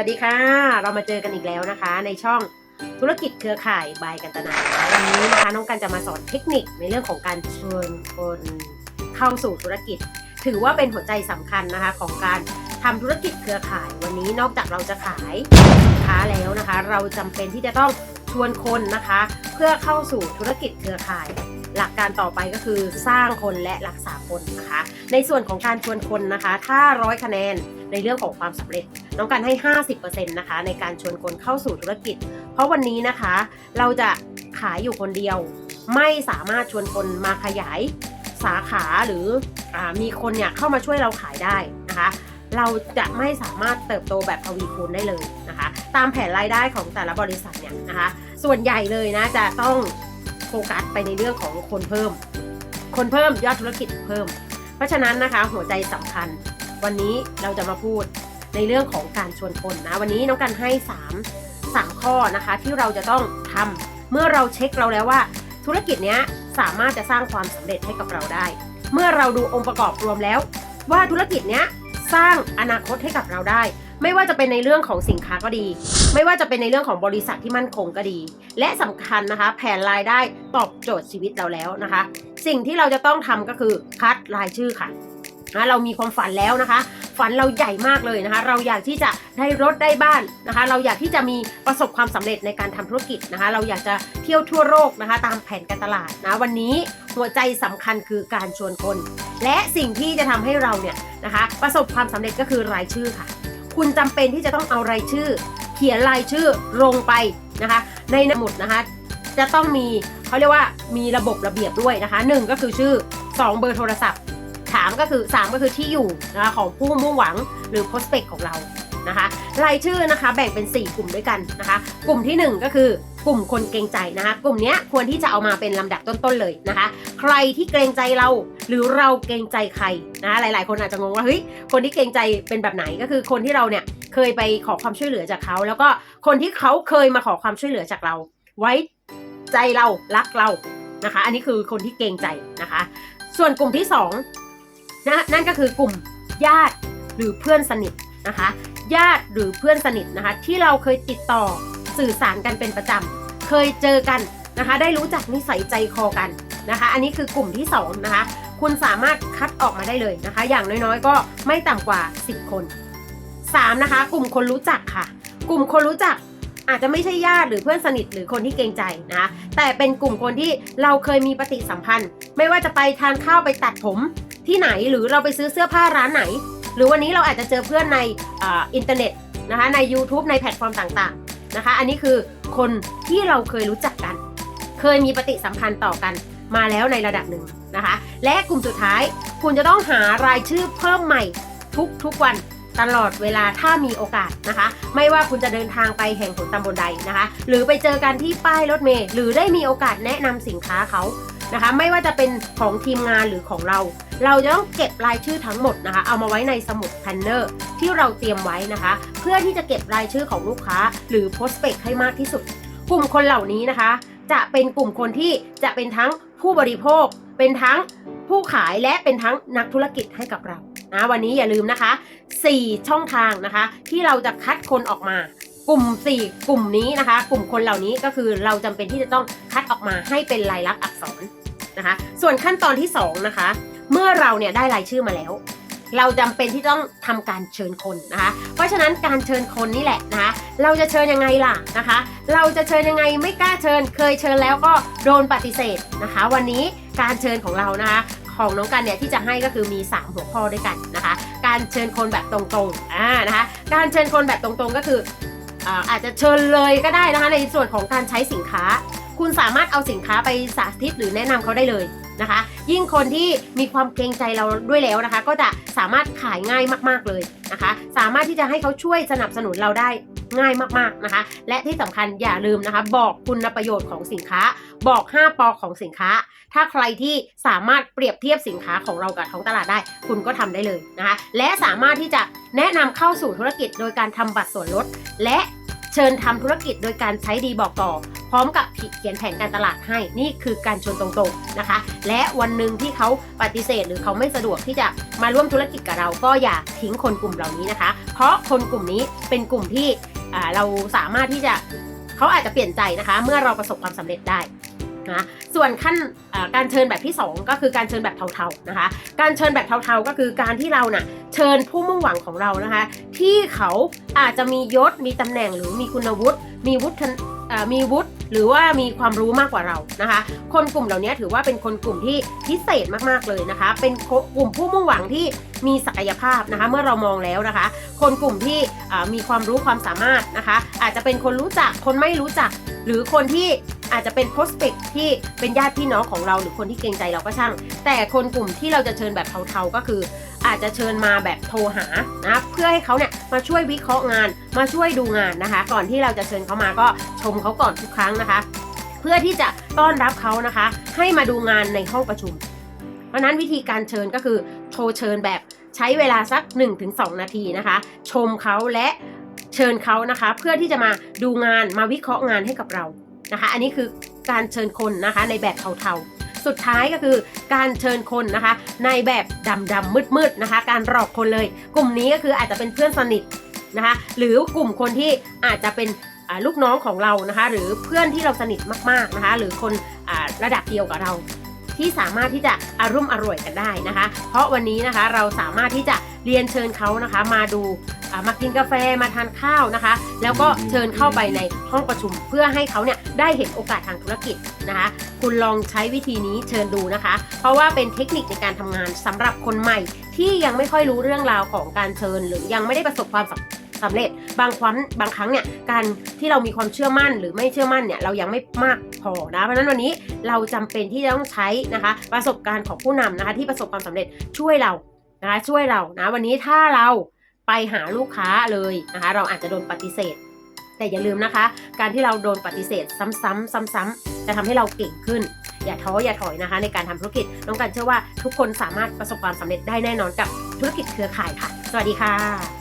สวัสดีค่ะ เรามาเจอกันอีกแล้วนะคะ ในช่องธุรกิจเครือข่ายบายกันตนาวันนี้นะคะน้องกันจะมาสอนเทคนิคในเรื่องของการชวนคนเข้าสู่ธุรกิจ ถือว่าเป็นหัวใจสำคัญนะคะของการทำธุรกิจเครือข่าย วันนี้นอกจากเราจะขายสินค้าแล้วนะคะ เราจำเป็นที่จะต้องชวนคนนะคะ เพื่อเข้าสู่ธุรกิจเครือข่าย หลักการต่อไปก็คือสร้างคนและรักษาคนนะคะ ในส่วนของการชวนคนนะคะ ถ้าร้อยคะแนนในเรื่องของความสำเร็จ น้องกันให้ 50%นะคะในการชวนคนเข้าสู่ธุรกิจ เพราะวันนี้นะคะ เราจะขายอยู่คนเดียว ไม่สามารถชวนคนมาขยายสาขาหรืออมีคนเนี่ยเข้ามาช่วยเราขายได้นะคะเราจะไม่สามารถเติบโตแบบทวีคูณได้เลยนะคะ ตามแผนรายได้ของแต่ละบริษัทเนี่ยนะคะ ส่วนใหญ่เลยนะจะต้อง โฟกัสไปในเรื่องของคนเพิ่ม คนเพิ่มยอดธุรกิจเพิ่ม เพราะฉะนั้นนะคะหัวใจสำคัญ วันนี้เราจะมาพูดในเรื่องของการชวนคนนะ วันนี้น้องกันให้ 3 3 ข้อนะคะที่เราจะต้องทำเมื่อเราเช็คเราแล้วว่า ธุรกิจเนี้ยสามารถจะสร้างความสำเร็จให้กับเราได้ เมื่อเราดูองค์ประกอบรวมแล้ว ว่าธุรกิจเนี้ยสร้างอนาคตให้กับเราได้ ไม่ว่าจะเป็นในเรื่องของสินค้าก็ดี ไม่ว่าจะเป็นในเรื่องของบริษัทที่มั่นคงก็ดี และสำคัญนะคะ แผนรายได้ตอบโจทย์ชีวิตเราแล้วนะคะ สิ่งที่เราจะต้องทำก็คือคัดรายชื่อค่ะนะเรามีความฝันแล้วนะคะ ฝันเราใหญ่มากเลยนะคะ เราอยากที่จะได้รถได้บ้านนะคะ เราอยากที่จะมีประสบความสำเร็จในการทำธุรกิจนะคะ เราอยากจะเที่ยวทั่วโลกนะคะ ตามแผนการตลาดนะวันนี้หัวใจสำคัญคือการชวนคน และสิ่งที่จะทำให้เราเนี่ยนะคะ ประสบความสำเร็จก็คือรายชื่อค่ะ คุณจำเป็นที่จะต้องเอารายชื่อ เขียนรายชื่อลงไปนะคะ ในสมุดนะคะ จะต้องมีเขาเรียกว่ามีระบบระเบียบด้วยนะคะหนึ่งก็คือชื่อสองเบอร์โทรศัพท์สามก็คือสามก็คือที่อยู่นะคะของผู้มุ่งหวังหรือ prospect ของเรานะคะรายชื่อนะคะแบ่งเป็น 4 กลุ่มด้วยกันนะคะ กลุ่มทีหนึ่1 ก็คือ กลุ่มคนเกรงใจนะคะ กลุ่มนี้ควรที่จะเอามาเป็นลำดับต้นๆเลยนะคะ ใครที่เกรงใจเราหรือเราเกรงใจใครนะหลาย ๆ คนอาจจะงงว่าเฮ้ยคนที่เกรงใจเป็นแบบไหนก็คือคนที่เราเนี่ยเคยไปขอความช่วยเหลือจากเขา แล้วก็คนที่เขาเคยมาขอความช่วยเหลือจากเรา ไว้ใจเรารักเรานะคะ อันนี้คือคนที่เกรงใจนะคะ ส่วนกลุ่มที่สองนะนั่นก็คือกลุ่มญาติหรือเพื่อนสนิทนะคะ ญาติหรือเพื่อนสนิทนะคะ ที่เราเคยติดต่อสื่อสารกันเป็นประจำ เคยเจอกันนะคะ ได้รู้จักนิสัยใจคอกันนะคะ อันนี้คือกลุ่มที่สองนะคะ คุณสามารถคัดออกมาได้เลยนะคะ อย่างน้อยๆ ก็ไม่ต่ำกว่า 10 คน 3 นะคะ กลุ่มคนรู้จักค่ะ กลุ่มคนรู้จักอาจจะไม่ใช่ญาติหรือเพื่อนสนิทหรือคนที่เกรงใจนะคะแต่เป็นกลุ่มคนที่เราเคยมีปฏิสัมพันธ์ ไม่ว่าจะไปทานข้าวไปตัดผมที่ไหนหรือเราไปซื้อเสื้อผ้าร้านไหน หรือวันนี้เราอาจจะเจอเพื่อนในออินเทอร์เน็ตนะคะใน YouTube ในแพลตฟอร์มต่างๆ นะคะ อันนี้คือคนที่เราเคยรู้จักกัน เคยมีปฏิสัมพันธ์ต่อกันมาแล้วในระดับหนึ่งนะคะ และกลุ่มสุดท้าย คุณจะต้องหารายชื่อเพิ่มใหม่ทุกทุกวันตลอดเวลาถ้ามีโอกาสนะคะ ไม่ว่าคุณจะเดินทางไปแห่งหนตำบลใดนะคะ หรือไปเจอกันที่ป้ายรถเมล์หรือได้มีโอกาสแนะนำสินค้าเขา นะคะ ไม่ว่าจะเป็นของทีมงานหรือของเรา เราจะต้องเก็บรายชื่อทั้งหมดนะคะ เอามาไว้ในสมุดแพนเนอร์ที่เราเตรียมไว้นะคะ เพื่อที่จะเก็บรายชื่อของลูกค้า หรือ prospect ให้มากที่สุด กลุ่มคนเหล่านี้นะคะ จะเป็นกลุ่มคนที่จะเป็นทั้งผู้บริโภค เป็นทั้งผู้ขายและเป็นทั้งนักธุรกิจให้กับเรานะวันนี้อย่าลืมนะคะ 4 ช่องทางนะคะ ที่เราจะคัดคนออกมา กลุ่ม 4 กลุ่มนี้นะคะ กลุ่มคนเหล่านี้ก็คือเราจำเป็นที่จะต้องคัดออกมาให้เป็นลายลักษณ์อักษรนะคะ ส่วนขั้นตอนที่ 2 นะคะ เมื่อเราเนี่ยได้รายชื่อมาแล้ว เราจำเป็นที่ต้องทำการเชิญคนนะคะ เพราะฉะนั้นการเชิญคนนี่แหละนะคะ เราจะเชิญยังไงล่ะนะคะ เราจะเชิญยังไงไม่กล้าเชิญ เคยเชิญแล้วก็โดนปฏิเสธนะคะ วันนี้การเชิญของเรานะคะของน้องกันเนี่ยที่จะให้ก็คือมี 3 หัวข้อด้วยกันนะคะ การเชิญคนแบบตรงๆอ่านะคะ การเชิญคนแบบตรงๆก็คือ อาจจะเชิญเลยก็ได้นะคะ ในส่วนของการใช้สินค้า คุณสามารถเอาสินค้าไปสาธิตหรือแนะนำเขาได้เลยนะคะ ยิ่งคนที่มีความเกรงใจเราด้วยแล้วนะคะ ก็จะสามารถขายง่ายมากๆเลยนะคะ สามารถที่จะให้เขาช่วยสนับสนุนเราได้ง่ายมากๆนะคะ และที่สำคัญอย่าลืมนะคะ บอกคุณประโยชน์ของสินค้า บอก 5ปอของสินค้า ถ้าใครที่สามารถเปรียบเทียบสินค้าของเรากับท้องตลาดได้ คุณก็ทำได้เลยนะคะ และสามารถที่จะแนะนำเข้าสู่ธุรกิจโดยการทำบัตรส่วนลด และ เชิญทำธุรกิจโดยการใช้ดีบอกต่อ พร้อมกับเขียนแผนการตลาดให้นี่คือการชวนตรงๆนะคะ และวันหนึ่งที่เขาปฏิเสธ หรือเขาไม่สะดวกที่จะมาร่วมธุรกิจกับเราก็อย่าทิ้งคนกลุ่มเหล่านี้นะคะ เพราะคนกลุ่มนี้เป็นกลุ่มที่เราสามารถที่จะเขาอาจจะเปลี่ยนใจนะคะ เมื่อเราประสบความสำเร็จได้ นะส่วนขั้นการเชิญแบบที่ 2 ก็คือการเชิญแบบเทาๆนะคะ การเชิญแบบเทาๆก็คือการที่เราน่ะเชิญผู้มุ่งหวังของเรานะคะ ที่เขาอาจจะมียศมีตำแหน่งหรือมีคุณวุฒิมีวุฒิมีวุฒิหรือว่ามีความรู้มากกว่าเรานะคะ คนกลุ่มเหล่านี้ถือว่าเป็นคนกลุ่มที่พิเศษมากๆเลยนะคะ เป็นกลุ่มผู้มุ่งหวังที่มีศักยภาพนะคะ เมื่อเรามองแล้วนะคะ คนกลุ่มที่มีความรู้ความสามารถนะคะ อาจจะเป็นคนรู้จักคนไม่รู้จัก หรือคนที่ อาจจะเป็น prospect ที่เป็นญาติพี่น้องของเราหรือคนที่เกรงใจเราก็ช่าง แต่คนกลุ่มที่เราจะเชิญแบบเทาๆก็คือ อาจจะเชิญมาแบบโทรหานะเพื่อให้เขาเนี่ยมาช่วยวิเคราะห์งาน มาช่วยดูงานนะคะ ก่อนที่เราจะเชิญเขามาก็ชมเขาก่อนทุกครั้งนะคะ เพื่อที่จะต้อนรับเขานะคะ ให้มาดูงานในห้องประชุม เพราะฉะนั้นวิธีการเชิญก็คือโทรเชิญแบบใช้เวลาสัก 1-2 นาทีนะคะ ชมเขาและเชิญเขานะคะ เพื่อที่จะมาดูงานมาวิเคราะห์งานให้กับเรา นะคะ อันนี้คือการเชิญคนนะคะในแบบเทาๆ สุดท้ายก็คือการเชิญคนนะคะ ในแบบดำดำมืดมืดๆนะคะ การหลอกคนเลย กลุ่มนี้ก็คืออาจจะเป็นเพื่อนสนิทนะคะ หรือกลุ่มคนที่อาจจะเป็นลูกน้องของเรานะคะ หรือเพื่อนที่เราสนิทมากๆนะคะ หรือคนอระดับเดียวกับเรา ที่สามารถที่จะอารุ่มอร่วยกันได้นะคะ เพราะวันนี้นะคะเราสามารถที่จะเรียนเชิญเขานะคะมาดู มากินกาแฟมาทานข้าวนะคะ แล้วก็เชิญเข้าไปในห้องประชุมเพื่อให้เขาเนี่ยได้เห็นโอกาสทางธุรกิจนะคะ คุณลองใช้วิธีนี้เชิญดูนะคะ เพราะว่าเป็นเทคนิคในการทำงานสำหรับคนใหม่ที่ยังไม่ค่อยรู้เรื่องราวของการเชิญ หรือยังไม่ได้ประสบความสำสำเร็จบางครั้งบางครั้งเนี่ยการที่เรามีความเชื่อมั่นหรือไม่เชื่อมั่นเนี่ยเรายังไม่มากพอนะเพราะฉะนั้นวันนี้เราจำเป็นที่จะต้องใช้นะคะ ประสบการณ์ของผู้นำนะคะที่ประสบความสำเร็จช่วยเรานะคะช่วยเรานะวันนี้ถ้าเรา ไปหาลูกค้าเลยนะคะ เราอาจจะโดนปฏิเสธ แต่อย่าลืมนะคะ การที่เราโดนปฏิเสธซ้ำๆซ้ำๆจะทำให้เราเก่งขึ้น อย่าท้ออย่าถอยนะคะ ในการทำธุรกิจน้องกันเชื่อว่าทุกคนสามารถประสบความสำเร็จได้แน่นอนกับธุรกิจเครือข่ายค่ะ สวัสดีค่ะ